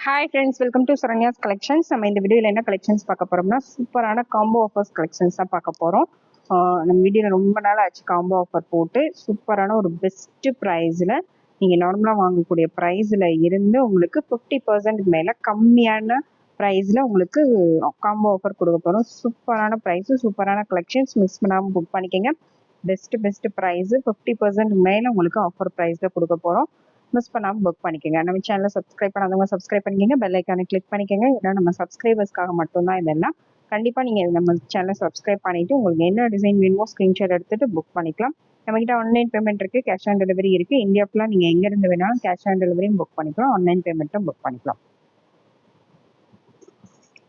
Hi friends welcome to Saranya's collections நம்ம இந்த வீடியோவில் என்ன கலெக்ஷன்ஸ் பார்க்க போறோம்னா சூப்பரான காம்போ ஆஃபர்ஸ் கலெக்ஷன்ஸ் தான் பார்க்க போகிறோம் நம்ம வீடியோவில் ரொம்ப நாள் ஆச்சு காம்போ ஆஃபர் போட்டு சூப்பரான ஒரு பெஸ்ட் ப்ரைஸில் நீங்கள் நார்மலாக வாங்கக்கூடிய ப்ரைஸில் இருந்து உங்களுக்கு ஃபிஃப்டி பர்சன்ட் மேலே கம்மியான ப்ரைஸில் உங்களுக்கு காம்போ ஆஃபர் கொடுக்க போகிறோம் சூப்பரான ப்ரைஸு சூப்பரான கலெக்ஷன்ஸ் மிஸ் பண்ணாமல் புக் பண்ணிக்கோங்க. Best best price fifty percent மேலே உங்களுக்கு ஆஃபர் ப்ரைஸில் கொடுக்க போகிறோம் மிஸ் பண்ணாமல் புக் பண்ணிக்கோங்க. நம்ம சேனலை சப்ஸ்கிரைப் பண்ணாதவங்க சப்ஸ்கிரைப் பண்ணிக்கோங்க. பெல் ஐக்கானை கிளிக் பண்ணிக்கோங்க. ஏன்னா நம்ம சப்ஸ்கிரைபர்ஸ்க்காக மட்டும்தான் இதெல்லாம். கண்டிப்பாக நீங்கள் நம்ம சேனலை சப்ஸ்கிரைப் பண்ணிவிட்டு உங்களுக்கு என்ன டிசைன் வேணுமோ ஸ்க்ரீன்ஷாட் எடுத்துகிட்டு புக் பண்ணிக்கலாம். நம்மகிட்ட ஆன்லைன் பேமெண்ட் இருக்குது கேஷ் ஆன் டெலிவரி இருக்குது இந்தியா நீங்கள் எங்கேருந்து வேணாலும் கேஷ் ஆன் டெலிவரியும் புக் பண்ணிக்கலாம். ஆன்லைன் பேமெண்ட்டும் புக் பண்ணிக்கலாம்.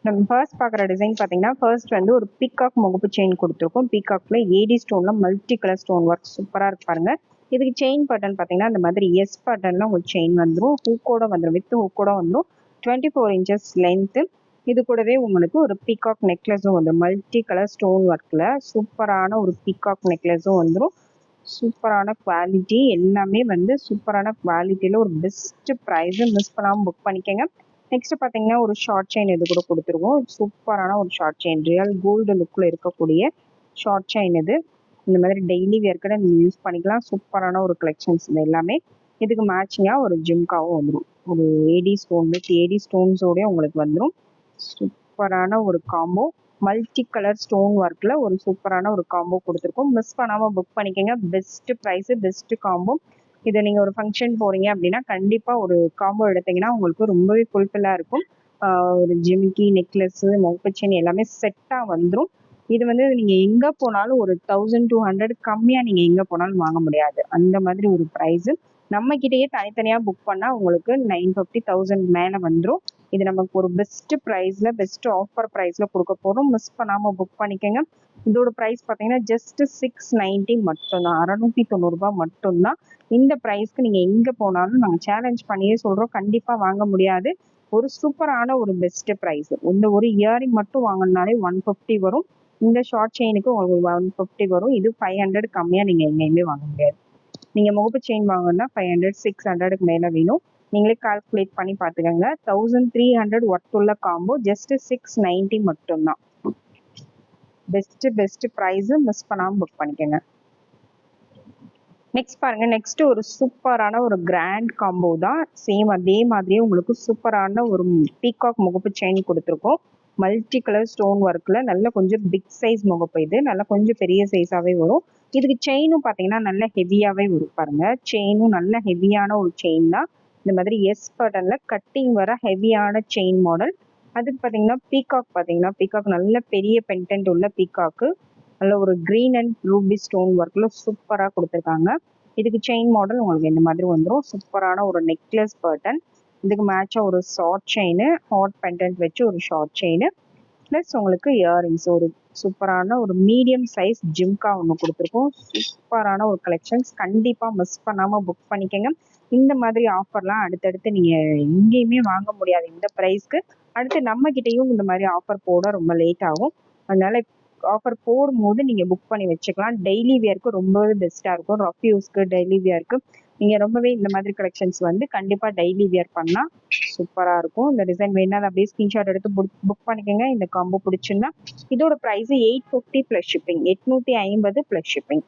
நம்ம ஃபர்ஸ்ட் பார்க்குற டிசைன் பார்த்தீங்கன்னா ஃபர்ஸ்ட் வந்து ஒரு பீகாக் முகப்பு செயின் கொடுத்துருக்கோம். பீகாக்ல ஏடி ஸ்டோனில் மல்டி கலர் ஸ்டோன் ஒர்க் சூப்பராக இருக்கு இதுக்கு செயின் பட்டன் பார்த்தீங்கன்னா இந்த மாதிரி எஸ் பட்டன்ல உங்களுக்கு செயின் வந்துடும் ஹூக்கோட வந்துடும் வித் ஹூக்கோட வந்துடும் டுவெண்ட்டி ஃபோர் இன்ச்சஸ் லென்த்து இது கூடவே உங்களுக்கு ஒரு பீகாக் நெக்லஸும் வந்துடும் மல்டி கலர் ஸ்டோன் ஒர்க்கில் சூப்பரான ஒரு பீகாக் நெக்லஸும் வந்துடும் சூப்பரான குவாலிட்டி எல்லாமே வந்து சூப்பரான குவாலிட்டியில் ஒரு பெஸ்ட் ப்ரைஸு மிஸ் பண்ணாமல் புக் பண்ணிக்கோங்க. நெக்ஸ்ட் பார்த்தீங்கன்னா ஒரு ஷார்ட் செயின் இது கூட கொடுத்துருவோம். சூப்பரான ஒரு ஷார்ட் செயின் ரியல் கோல்டு லுக்கில் இருக்கக்கூடிய ஷார்ட் செயின் இது. இந்த மாதிரி டெய்லி வேர்க்கடை நீங்கள் யூஸ் பண்ணிக்கலாம். சூப்பரான ஒரு கலெக்ஷன்ஸ் இது எல்லாமே. இதுக்கு மேட்சிங்காக ஒரு ஜிம்காவும் வந்துடும் ஒரு ஏடி ஸ்டோன் வித் ஏடி ஸ்டோன்ஸோடய உங்களுக்கு வந்துடும் சூப்பரான ஒரு காம்போ மல்டி கலர் ஸ்டோன் ஒர்க்கில் ஒரு சூப்பரான ஒரு காம்போ கொடுத்துருக்கோம். மிஸ் பண்ணாமல் புக் பண்ணிக்கோங்க. பெஸ்ட்டு ப்ரைஸு பெஸ்ட்டு காம்போ இதை நீங்கள் ஒரு ஃபங்க்ஷன் போகிறீங்க அப்படின்னா கண்டிப்பாக ஒரு காம்போ எடுத்தீங்கன்னா உங்களுக்கு ரொம்பவே ஃபுல்ஃபில்லாக இருக்கும். ஒரு ஜிமிக்கி நெக்லஸ்ஸு மொப்பச்சன் எல்லாமே செட்டாக வந்துடும் இது வந்து நீங்கள் எங்கே போனாலும் ஒரு தௌசண்ட் டூ ஹண்ட்ரட் கம்மியாக நீங்கள் எங்கே போனாலும் வாங்க முடியாது. அந்த மாதிரி ஒரு ப்ரைஸு நம்மக்கிட்டேயே தனித்தனியாக புக் பண்ணால் உங்களுக்கு நைன் ஃபிஃப்டி தௌசண்ட் மேலே வந்துடும் இது நமக்கு ஒரு பெஸ்ட் ப்ரைஸில் பெஸ்ட் ஆஃபர் ப்ரைஸில் கொடுக்க போகிறோம் மிஸ் பண்ணாமல் புக் பண்ணிக்கோங்க. இதோட ப்ரைஸ் பார்த்தீங்கன்னா ஜஸ்ட் சிக்ஸ் நைன்டி மட்டும்தான். அறநூற்றி தொண்ணூறுபா மட்டும்தான். இந்த ப்ரைஸ்க்கு நீங்கள் எங்கே போனாலும் நாங்கள் சேலஞ்ச் பண்ணியே சொல்கிறோம் கண்டிப்பாக வாங்க முடியாது. ஒரு சூப்பரான ஒரு பெஸ்ட் ப்ரைஸ் இந்த ஒரு இயரிங் மட்டும் வாங்கினாலே ஒன் ஃபிஃப்டி வரும். இந்த ஷார்ட் செயினுக்கு உங்களுக்கு ஒன் ஃபிஃப்டி வரும். இது ஃபைவ் ஹண்ட்ரட் கம்மியாக நீங்கள் எங்கேயுமே வாங்க முடியாது. நீங்கள் முகப்பு செயின் வாங்கினா ஃபைவ் ஹண்ட்ரட் சிக்ஸ் ஹண்ட்ரடுக்கு மேலே வேணும். நீங்களே கால்குலேட் பண்ணி பார்த்துக்கோங்க. தௌசண்ட் த்ரீ ஹண்ட்ரட் ஒர்த் உள்ள காம்போ ஜஸ்ட் சிக்ஸ் நைன்ட்டி மட்டும்தான். பெஸ்ட் பெஸ்ட் ப்ரைஸு மிஸ் பண்ணாமல் புக் பண்ணிக்கோங்க. நெக்ஸ்ட் பாருங்க. நெக்ஸ்ட் ஒரு சூப்பரான ஒரு கிராண்ட் காம்போ தான். சேம் அதே மாதிரியே உங்களுக்கு சூப்பரான ஒரு பீகாக் முகப்பு செயின் கொடுத்துருக்கோம். மல்டி கலர் ஸ்டோன் ஒர்க்கில் நல்ல கொஞ்சம் பிக் சைஸ் முகப்பு இது நல்லா கொஞ்சம் பெரிய சைஸாகவே வரும். இதுக்கு செயினும் பார்த்தீங்கன்னா நல்ல ஹெவியாகவே வரும் பாருங்க. செயினும் நல்ல ஹெவியான ஒரு செயின் தான். இந்த மாதிரி எஸ் பட்டனில் கட்டிங் வர ஹெவியான செயின் மாடல் அதுக்கு பார்த்தீங்கன்னா பீகாக் பார்த்தீங்கன்னா பீகாக் நல்ல பெரிய பென்டென்ட் உள்ள பீகாக்கு நல்ல ஒரு க்ரீன் அண்ட் ரூபி ஸ்டோன் ஒர்க்கில் சூப்பராக கொடுத்துருக்காங்க. இதுக்கு செயின் மாடல் உங்களுக்கு இந்த மாதிரி வந்துடும் சூப்பரான ஒரு நெக்லஸ் பர்டன் இதுக்கு மேட்சாக ஒரு ஷார்ட் செயின் ஹாட் பெண்டன்ட் வச்சு ஒரு ஷார்ட் செயின் ப்ளஸ் உங்களுக்கு இயரிங்ஸ் ஒரு சூப்பரான ஒரு மீடியம் சைஸ் ஜிம்கா ஒன்று கொடுத்துருக்கோம். சூப்பரான ஒரு கலெக்ஷன்ஸ் கண்டிப்பாக மிஸ் பண்ணாமல் புக் பண்ணிக்கோங்க. இந்த மாதிரி ஆஃபர்லாம் அடுத்தடுத்து நீங்கள் எங்கேயுமே வாங்க முடியாது. இந்த ப்ரைஸ்க்கு அடுத்து நம்மக்கிட்டேயும் இந்த மாதிரி ஆஃபர் போட ரொம்ப லேட் ஆகும். அதனால ஆஃபர் போடும்போது நீங்கள் புக் பண்ணி வச்சுக்கலாம். டெய்லி வியருக்கு ரொம்பவே பெஸ்ட்டாக இருக்கும். ரஃப் யூஸ்க்கு டெய்லி வியருக்கு நீங்கள் ரொம்பவே இந்த மாதிரி கலெக்ஷன்ஸ் வந்து கண்டிப்பாக டெய்லி வியர் பண்ணால் சூப்பராக இருக்கும். இந்த டிசைன் வேணா அப்படியே ஸ்கிரீன்ஷாட் எடுத்து புக் பண்ணிக்கோங்க. இந்த காம்போ பிடிச்சிருந்தா இதோட price eight fifty plus shipping எட்நூற்றி ஐம்பது ப்ளஸ் ஷிப்பிங்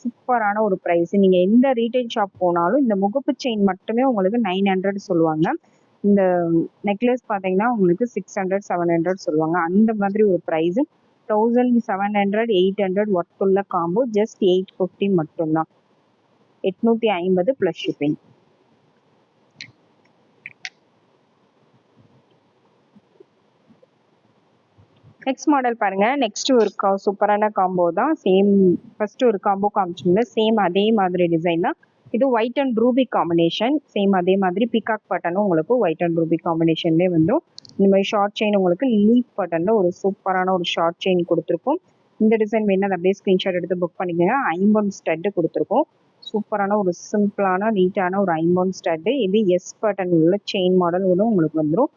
சூப்பரான ஒரு ப்ரைஸ் நீங்கள் எந்த ரீட்டைல் ஷாப் போனாலும் இந்த முகப்பு செயின் மட்டுமே உங்களுக்கு நைன் ஹண்ட்ரட் சொல்லுவாங்க. இந்த நெக்லஸ் பார்த்தீங்கன்னா உங்களுக்கு சிக்ஸ் ஹண்ட்ரட் செவன் ஹண்ட்ரட் சொல்லுவாங்க. அந்த மாதிரி ஒரு price thousand seven hundred eight hundred ஒர்க்குள்ள combo just eight fifty மட்டும்தான். எட்நூத்தி ஐம்பது பிளஸ் ஷிப்பிங் நெக்ஸ்ட் மாடல் பாருங்க. நெக்ஸ்ட் ஒரு சூப்பரான காம்போ தான். சேம் ஃபர்ஸ்ட் ஒரு காம்போ காமிச்சோம்ல சேம் அதே மாதிரி டிசைன் தான். இது white and ruby combination same அதே மாதிரி பிகாக் பட்டனும் உங்களுக்கு ஒயிட் அண்ட் ரூபி காம்பினேஷன்லேயே வந்துடும் இந்த மாதிரி ஷார்ட் செயின் உங்களுக்கு லீஃப் பட்டனில் ஒரு சூப்பரான ஒரு ஷார்ட் செயின் கொடுத்துருக்கும். இந்த டிசைன் வேணும் அப்படியே ஸ்க்ரீன்ஷாட் எடுத்து புக் பண்ணிக்கோங்க. ஐம்பன் ஸ்டட்டு கொடுத்துருக்கோம். சூப்பரான ஒரு சிம்பிளான நீட்டான ஒரு ஐம்பவுன் ஸ்டட்டு இது எஸ் பட்டன் உள்ள செயின் மாடல் கூட உங்களுக்கு வந்துடும்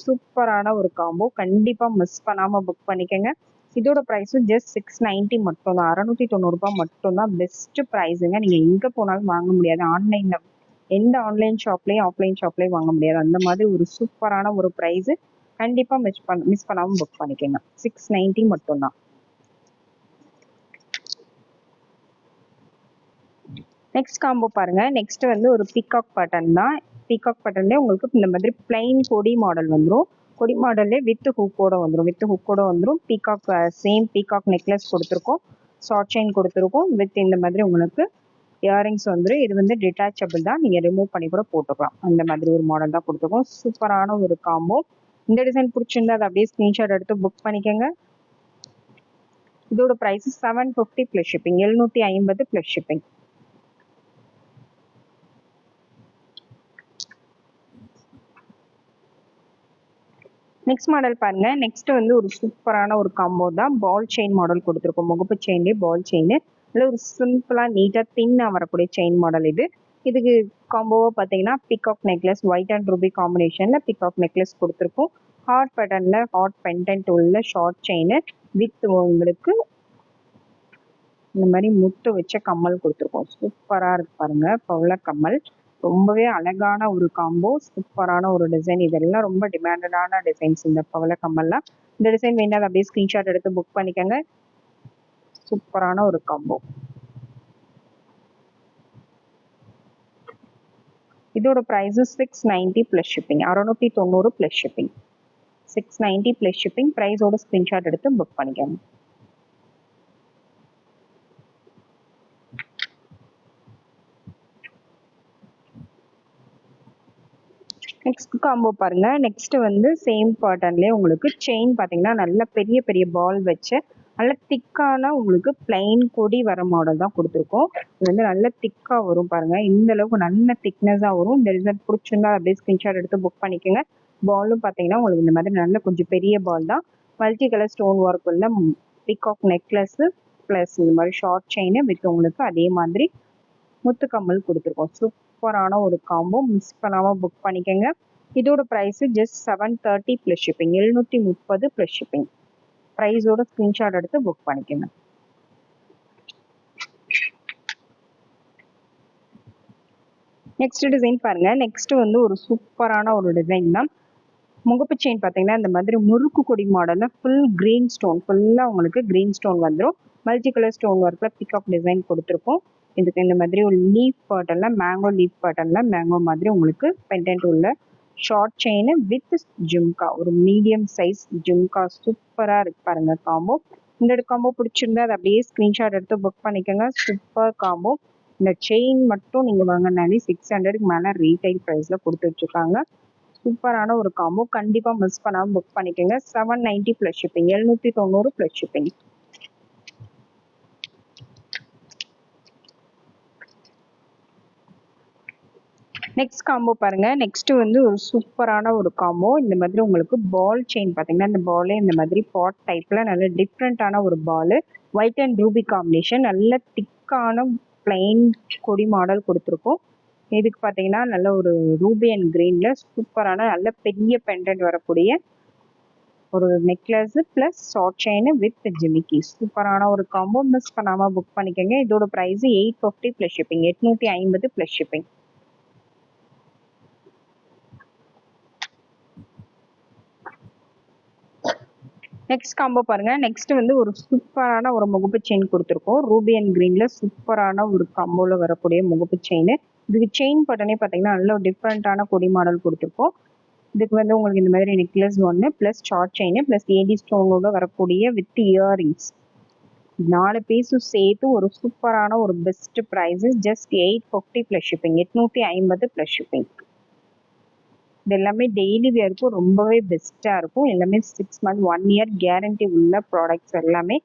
சூப்பரான ஒரு காம்போ கண்டிப்பாக மிஸ் பண்ணாமல் புக் பண்ணிக்கோங்க. இதோட ப்ரைஸும் ஜஸ்ட் சிக்ஸ் நைன்ட்டி மட்டும் தான் அறநூற்றி தொண்ணூறுபா மட்டும் தான் பெஸ்ட் ப்ரைஸுங்க நீங்கள் எங்கே போனாலும் வாங்க முடியாது. ஆன்லைனில் எந்த ஆன்லைன் ஷாப்லேயும் ஆஃப்லைன் ஷாப்லேயும் வாங்க முடியாது. அந்த மாதிரி ஒரு சூப்பரான ஒரு ப்ரைஸு கண்டிப்பாக மிஸ் பண்ண மிஸ் பண்ணாமல் புக் பண்ணிக்கோங்க. சிக்ஸ் நைன்ட்டி மட்டும்தான். நெக்ஸ்ட் காம்போ பாருங்க. நெக்ஸ்ட் வந்து ஒரு பிகாக் பட்டன் தான். பிகாக் பட்டன்லேயே உங்களுக்கு இந்த மாதிரி பிளைன் கொடி மாடல் வந்துடும் கொடி மாடல்லே வித் ஹூக்கோட வந்துடும் வித் ஹூக்கோட வந்துடும் பீகாக் சேம் பீகாக் நெக்லஸ் கொடுத்துருக்கோம். ஷார்ட் செயின் கொடுத்துருக்கோம். வித் இந்த மாதிரி உங்களுக்கு இயரிங்ஸ் வந்துடும் இது வந்து டிட்டாச்சபிள் தான். நீங்கள் ரிமூவ் பண்ணி கூட போட்டுக்கலாம். அந்த மாதிரி ஒரு மாடல் தான் கொடுத்துருக்கோம். சூப்பரான ஒரு காம்போ இந்த டிசைன் பிடிச்சிருந்தா அதை அப்படியே ஸ்க்ரீன்ஷாட் எடுத்து புக் பண்ணிக்கோங்க. இதோட price seven fifty plus shipping எழுநூற்றி ஐம்பது ப்ளஸ் ஷிப்பிங் நெக்ஸ்ட் மாடல் பாருங்க. நெக்ஸ்ட் வந்து ஒரு சூப்பரான ஒரு காம்போ தான். பால் செயின் மாடல் கொடுத்துருக்கோம். முகப்பு செயின்லேயே பால் செயின் இல்லை ஒரு சிம்பிளாக நீட்டாக தின்னாக வரக்கூடிய செயின் மாடல் இது. இதுக்கு காம்போவாக பார்த்தீங்கன்னா peacock necklace white and ruby காம்பினேஷனில் பிகாக் நெக்லஸ் கொடுத்துருக்கோம். ஹார்ட் பேட்டர்னில் ஹார்ட் பென்டென்ட் உள்ள ஷார்ட் செயின் வித் உங்களுக்கு இந்த மாதிரி முத்து வச்ச கம்மல் கொடுத்துருக்கோம். சூப்பராக இருக்கு பாருங்க. பவுல கம்மல். ரொம்பவே அழகான ஒரு காம்போ சூப்பரான ஒரு டிசைன் இதெல்லாம் ரொம்ப டிமாண்டடான டிசைன்ஸ் இந்த பவள கம்மல்லாம் இந்த டிசைன் வேணாலும் அப்படியே ஸ்க்ரீன்ஷாட் எடுத்து புக் பண்ணிக்கோங்க. சூப்பரான ஒரு காம்போ இதோட price six ninety plus shipping அறுநூத்தி தொண்ணூறு plus shipping six ninety plus shipping ப்ரைஸோட screenshot எடுத்து புக் பண்ணிக்கோங்க. நெக்ஸ்ட் காம்போ பாருங்க. நெக்ஸ்ட் வந்து சேம் பேட்டர்ன்லேயே உங்களுக்கு செயின் பார்த்தீங்கன்னா நல்ல பெரிய பெரிய பால் வச்சு நல்ல திக்கான உங்களுக்கு பிளைன் கொடி வர மாடல் தான் கொடுத்துருக்கோம். இது வந்து நல்ல திக்காக வரும் பாருங்க. இந்த அளவுக்கு நல்ல திக்னஸாக வரும். இந்த ரிசல்ட் பிடிச்சிருந்தா அப்படியே ஸ்கிரீன்ஷாட் எடுத்து புக் பண்ணிக்கோங்க. பாலும் பார்த்தீங்கன்னா உங்களுக்கு இந்த மாதிரி நல்ல கொஞ்சம் பெரிய பால் தான். மல்டி கலர் ஸ்டோன் ஒர்க் உள்ள பிகாக் நெக்லஸ் ப்ளஸ் இந்த மாதிரி ஷார்ட் செயின் வித் உங்களுக்கு அதே மாதிரி முத்துக்கம்மல் கொடுத்துருக்கோம். சூப்பரான ஒரு காம்போ மிஸ் பண்ணாமல் புக் பண்ணிக்கோங்க. இதோட price just seven thirty plus shipping எழுநூற்றி முப்பது ப்ளஸ் ஷிப்பிங் ப்ரைஸோட ஸ்க்ரீன்ஷாட் எடுத்து புக் பண்ணிக்கோங்க. நெக்ஸ்ட் டிசைன் பாருங்க. நெக்ஸ்ட் வந்து ஒரு சூப்பரான ஒரு டிசைன் தான். முகப்பு செயின் பார்த்தீங்கன்னா இந்த மாதிரி முறுக்கு கொடி மாடலில் ஃபுல் க்ரீன் ஸ்டோன் ஃபுல்லாக உங்களுக்கு க்ரீன் ஸ்டோன் வந்துடும் மல்டி கலர் ஸ்டோன் ஒர்க்கில் பிக்அப் டிசைன் கொடுத்துருக்கோம் இதுக்கு இந்த மாதிரி ஒரு லீஃப் பேட்டர்னில் மேங்கோ லீஃப் பேட்டர்னில் மேங்கோ மாதிரி உங்களுக்கு பெண்டன்ட் உள்ள ஷார்ட் செயின் வித் ஜும்கா ஒரு மீடியம் சைஸ் ஜும்கா சூப்பராக இருக்கு பாருங்க காம்போ இந்த காம்போ பிடிச்சிருந்தா அதை அப்படியே ஸ்க்ரீன்ஷாட் எடுத்து புக் பண்ணிக்கோங்க. சூப்பர் காம்போ இந்த செயின் மட்டும் நீங்கள் வாங்கினாலே சிக்ஸ் ஹண்ட்ரடுக்கு மேலே ரீட்டைல் ப்ரைஸில் கொடுத்து வச்சுருக்காங்க. சூப்பரான ஒரு காம்போ கண்டிப்பாக மிஸ் பண்ணாமல் புக் பண்ணிக்கோங்க. செவன் நைன்ட்டி ப்ளஸ் ஷிப்பிங் எழுநூற்றி தொண்ணூறு ப்ளஸ் ஷிப்பிங் நெக்ஸ்ட் காம்போ பாருங்க. நெக்ஸ்ட் வந்து ஒரு சூப்பரான ஒரு காம்போ இந்த மாதிரி உங்களுக்கு பால் செயின் பார்த்தீங்கன்னா இந்த பாலே இந்த மாதிரி பாட் டைப்ல நல்ல டிஃப்ரெண்ட்டான ஒரு ball white and ruby combination நல்ல திக்கான பிளைன் கொடி மாடல் கொடுத்துருக்கோம். இதுக்கு பார்த்தீங்கன்னா நல்ல ஒரு ரூபி அண்ட் கிரீன்ல சூப்பரான நல்ல பெரிய பெண்டன்ட் வரக்கூடிய ஒரு necklace plus short chain with ஜிமிக்கி சூப்பரான ஒரு காம்போ மிஸ் பண்ணாமல் புக் பண்ணிக்கோங்க. இதோட price eight fifty plus shipping எட்நூற்றி ஐம்பது ப்ளஸ் ஷிப்பிங் நெக்ஸ்ட் காம்போ பாருங்க. நெக்ஸ்ட் வந்து ஒரு சூப்பரான ஒரு முகப்பு செயின் கொடுத்துருக்கோம். ரூபி அண்ட் கிரீன்ல சூப்பரான ஒரு காம்போல வரக்கூடிய முகப்பு செயின் இதுக்கு செயின் பட்டனே பார்த்தீங்கன்னா நல்ல டிஃப்ரெண்ட்டான கொடி மாடல் கொடுத்துருக்கோம். இதுக்கு வந்து உங்களுக்கு இந்த மாதிரி நெக்லஸ் ஒன்று plus short chain plus A ஸ்டோனோட வரக்கூடிய வித் இயரிங்ஸ் நாலு பீஸும் சேர்த்து ஒரு சூப்பரான ஒரு best price just eight fifty plus shipping எட்நூற்றி ஐம்பது ப்ளஸ் ஷிப்பிங் இது எல்லாமே டெய்லி வேர்க்கும் ரொம்பவே பெஸ்ட்டாக இருக்கும். எல்லாமே six month one year guarantee உள்ள ப்ராடக்ட்ஸ் எல்லாமே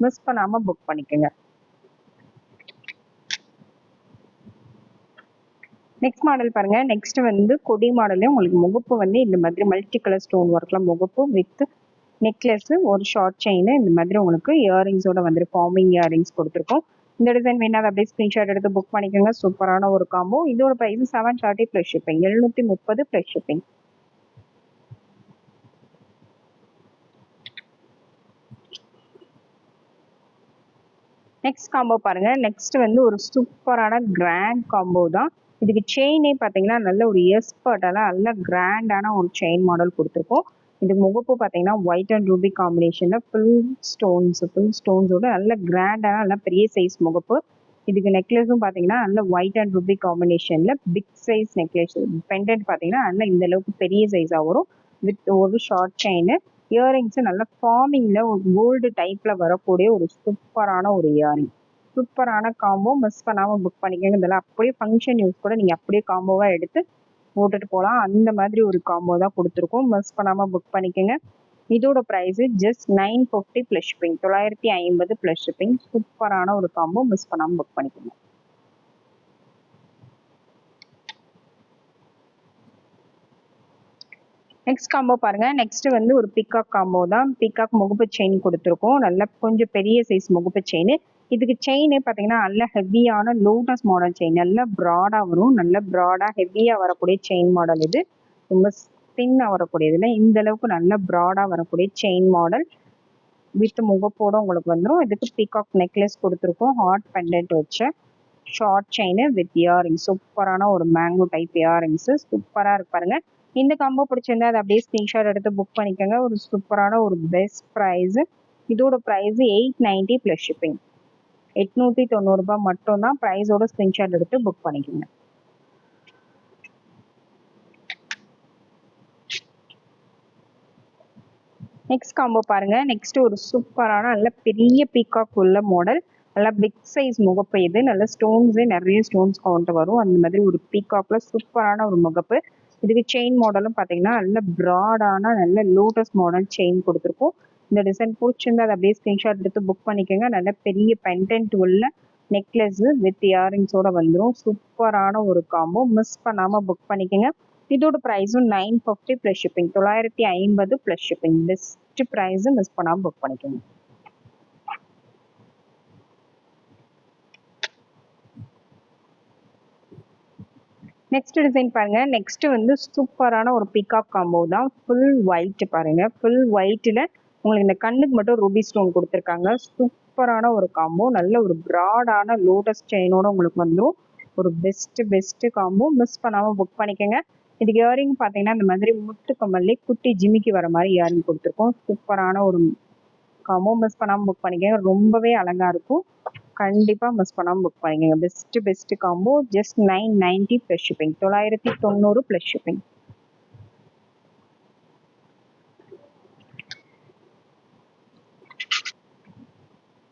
மிஸ் பண்ணாமல் புக் பண்ணிக்கோங்க. நெக்ஸ்ட் மாடல் பாருங்க. நெக்ஸ்ட் வந்து கொடி மாடலே உங்களுக்கு முகப்பு வந்து இந்த மாதிரி மல்டி கலர் ஸ்டோன் ஒர்க்ல முகப்பு வித் நெக்லஸ் ஒரு ஷார்ட் செயின் இந்த மாதிரி உங்களுக்கு இயரிங்ஸோட வந்து ஃபார்மிங் இயரிங்ஸ் கொடுத்துருக்கோம். இந்த டிசைன் வேணாலும் அப்படியே ஸ்க்ரீன்ஷாட் எடுத்து புக் பண்ணிக்கோங்க. சூப்பரான ஒரு காம்போ இதோட price seven thirty plus shipping எழுநூத்தி முப்பது ப்ளஸ் ஷிப்பிங் நெக்ஸ்ட் காம்போ பாருங்க. நெக்ஸ்ட் வந்து ஒரு சூப்பரான கிராண்ட் காம்போ தான். இதுக்கு செயினே பார்த்தீங்கன்னா நல்ல ஒரு எஸ்பர்ட்டால நல்ல கிராண்டான ஒரு செயின் மாடல் கொடுத்துருக்கோம். இது முகப்பு பார்த்தீங்கன்னா ஒயிட் அண்ட் ரூபி காம்பினேஷனில் ஃபுல் ஸ்டோன்ஸ் ஃபுல் ஸ்டோன்ஸோட நல்ல கிராண்டாக நல்ல பெரிய சைஸ் முகப்பு. இதுக்கு நெக்லஸும் பார்த்தீங்கன்னா நல்ல ஒயிட் அண்ட் ரூபி காம்பினேஷனில் பிக் சைஸ் நெக்லஸ் பெண்டன்ட் பார்த்தீங்கன்னா நல்ல இந்த அளவுக்கு பெரிய சைஸாக வரும். வித் ஒரு ஷார்ட் செயின் இயரிங்ஸ் நல்ல ஃபார்மிங்கில் ஒரு கோல்டு டைப்பில் வரக்கூடிய ஒரு சூப்பரான ஒரு இயரிங் சூப்பரான காம்போ மிஸ் பண்ணாமல் புக் பண்ணிக்கோங்க. இதெல்லாம் அப்படியே ஃபங்க்ஷன் யூஸ் கூட நீங்கள் அப்படியே காம்போவாக எடுத்து போட்டுட்டு போகலாம் அந்த மாதிரி ஒரு காம்போ தான் கொடுத்துருக்கோம். மிஸ் பண்ணாமல் புக் பண்ணிக்கோங்க. இதோட price just nine fifty plus shipping தொள்ளாயிரத்தி ஐம்பது ப்ளஸ் ஷிப்பிங் சூப்பரான ஒரு காம்போ மிஸ் பண்ணாமல் புக் பண்ணிக்கோங்க. நெக்ஸ்ட் காம்போ பாருங்க. நெக்ஸ்ட் வந்து ஒரு பிகாக் காம்போ தான். பிகாக் முகுப்பு செயின் கொடுத்துருக்கோம். நல்ல கொஞ்சம் பெரிய சைஸ் முகுப்பு செயின் இதுக்கு செயினே பார்த்தீங்கன்னா நல்ல ஹெவியான லோட்டஸ் மாடல் செயின் நல்ல ப்ராடாக வரும். நல்ல ப்ராடாக ஹெவியாக வரக்கூடிய செயின் மாடல் இது. ரொம்ப தின்னாக வரக்கூடியதுல இந்த அளவுக்கு நல்ல ப்ராடாக வரக்கூடிய செயின் மாடல் வித் முகப்போட உங்களுக்கு வந்துடும் இதுக்கு பீகாக் நெக்லஸ் கொடுத்துருக்கோம். ஹார்ட் பெண்டன்ட் வச்ச ஷார்ட் செயின் வித் இயரிங் சூப்பரான ஒரு மேங்கோ டைப் இயரிங்ஸ் சூப்பராக இருப்பாருங்க இந்த காம்போ பிடிச்சிருந்தா அதை அப்படியே ஸ்க்ரீன்ஷாட் எடுத்து புக் பண்ணிக்கோங்க. ஒரு சூப்பரான ஒரு பெஸ்ட் ப்ரைஸ் இதோட price eight ninety plus shipping எட்நூற்றி தொண்ணூறுபா மட்டும்தான் ப்ரைஸோட ஸ்க்ரீன்ஷாட் எடுத்து புக் பண்ணிக்கோங்க. நெக்ஸ்ட் காம்போ பாருங்க. நெக்ஸ்ட் ஒரு சூப்பரான நல்ல பெரிய பீகாக் உள்ள மாடல் நல்லா பிக் சைஸ் முகப்பு இது. நல்ல ஸ்டோன்ஸே நிறைய ஸ்டோன்ஸ் கவுண்ட் வரும். அந்த மாதிரி ஒரு பீகாக்ல சூப்பரான ஒரு முகப்பு. இதுக்கு செயின் மாடலும் பார்த்தீங்கன்னா நல்ல ப்ராடான நல்ல லோட்டஸ் மாடல் செயின் கொடுத்துருக்கோம். இந்த டிசைன் பிடிச்சிருந்தா அதை அப்படியே ஸ்க்ரீன்ஷாட் எடுத்து புக் பண்ணிக்கோங்க. நல்ல பெரிய பென்டென்ட் உள்ள நெக்லஸ் வித் இயரிங்ஸோட வந்துடும் சூப்பரான ஒரு காம்போ மிஸ் பண்ணாமல் புக் பண்ணிக்கோங்க. இதோட ப்ரைஸும் நைன் ஃபிஃப்டி ப்ளஸ் ஷிப்பிங் தொள்ளாயிரத்தி ஐம்பது plus shipping best price miss பண்ணாமல் புக் பண்ணிக்கோங்க. நெக்ஸ்ட் டிசைன் பாருங்க. நெக்ஸ்ட் வந்து சூப்பரான ஒரு பிகாக் காம்போ தான். ஃபுல் ஒயிட் பாருங்க. ஃபுல் ஒயிட்டில் உங்களுக்கு இந்த கண்ணுக்கு மட்டும் ரூபி ஸ்டோன் கொடுத்துருக்காங்க. சூப்பரான ஒரு காம்போ நல்ல ஒரு ப்ராடான லோட்டஸ் செயினோட உங்களுக்கு வந்துடும் ஒரு பெஸ்ட் பெஸ்ட் காம்போ மிஸ் பண்ணாமல் புக் பண்ணிக்கோங்க. இதுக்கு இயரிங் பார்த்தீங்கன்னா இந்த மாதிரி முட்டு கம்மல்லே குட்டி ஜிமிக்கு வர மாதிரி இயரிங் கொடுத்துருக்கோம். சூப்பரான ஒரு காம்போ மிஸ் பண்ணாமல் புக் பண்ணிக்கோங்க. ரொம்பவே அழகாக இருக்கும். கண்டிப்பாக மிஸ் பண்ணாமல் புக் பண்ணிக்கோங்க. Best best combo just nine ninety plus shipping தொள்ளாயிரத்தி தொண்ணூறு ப்ளஸ் ஷிப்பிங்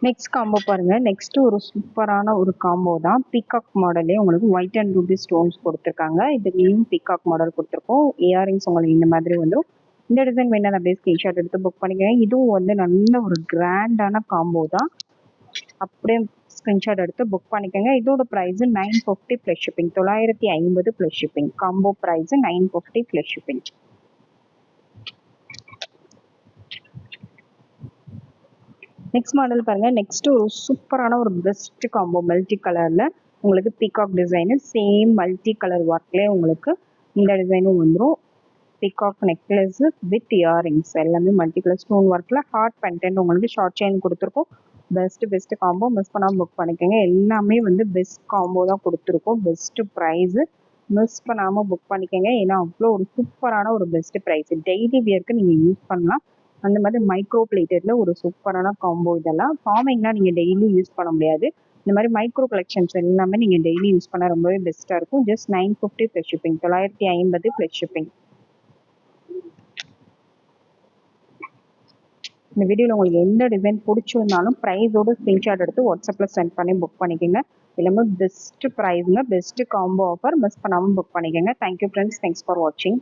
நெக்ஸ்ட் காம்போ பாருங்க. நெக்ஸ்ட் ஒரு சூப்பரான ஒரு காம்போ தான். பீகாக் மாடலே உங்களுக்கு ஒயிட் அண்ட் ரூபி ஸ்டோன்ஸ் கொடுத்துருக்காங்க. இதுலேயும் பீகாக் மாடல் கொடுத்துருக்கோம். இயரிங்ஸ் உங்களுக்கு இந்த மாதிரி வந்துடும் இந்த டிசைன் வேணா அப்படியே ஸ்கிரீன்ஷாட் எடுத்து புக் பண்ணிக்கோங்க இதுவும் வந்து நல்ல ஒரு கிராண்டான காம்போ தான். அப்படியே ஸ்க்ரீன்ஷாட் எடுத்து புக் பண்ணிக்கோங்க. இதோட price nine fifty plus shipping தொள்ளாயிரத்தி ஐம்பது plus shipping combo price nine fifty plus shipping next model பாருங்க. நெக்ஸ்ட் ஒரு சூப்பரான ஒரு பெஸ்ட் காம்போ மல்டி கலர்ல உங்களுக்கு peacock design same multi colour ஒர்க்லேயே உங்களுக்கு இந்த டிசைனும் வந்துடும் பீகாக் நெக்லஸ் வித் இயரிங்ஸ் எல்லாமே மல்டி கலர் ஸ்டோன் ஒர்க்கில் ஹார்ட் பென்டென்ட் உங்களுக்கு ஷார்ட் செயின் கொடுத்துருக்கோம். பெஸ்ட் பெஸ்ட் காம்போ மிஸ் பண்ணாமல் புக் பண்ணிக்கோங்க. எல்லாமே வந்து பெஸ்ட் காம்போ தான் கொடுத்துருக்கோம். பெஸ்ட் ப்ரைஸு மிஸ் பண்ணாமல் புக் பண்ணிக்கோங்க. ஏன்னா அவ்வளோ ஒரு சூப்பரான ஒரு பெஸ்ட் ப்ரைஸ் டெய்லி வியர்க்கு நீங்கள் யூஸ் பண்ணலாம். அந்த மாதிரி மைக்ரோ பிளேட்டட்ல ஒரு சூப்பரான காம்போ இதெல்லாம். ஃபார்மிங்னா நீங்கள் டெய்லி யூஸ் பண்ண முடியாது. இந்த மாதிரி மைக்ரோ கலெக்ஷன்ஸ் எல்லாமே நீங்கள் டெய்லி யூஸ் பண்ண ரொம்பவே பெஸ்ட்டாக இருக்கும். Just nine fifty plus shipping தொள்ளாயிரத்தி ஐம்பது ப்ளஸ் ஷிப்பிங் இந்த வீடியோவில் உங்களுக்கு எந்த டிசைன் பிடிச்சிருந்தாலும் ப்ரைஸோட ஸ்க்ரீன்ஷாட் எடுத்து வாட்ஸ்அப்பில் சென்ட் பண்ணி புக் பண்ணிக்கோங்க. எல்லாமே பெஸ்ட் ப்ரைஸுங்க பெஸ்ட் காம்போ ஆஃபர் மிஸ் பண்ணாமல் புக் பண்ணிக்கோங்க. Thank you friends thanks for வாட்சிங்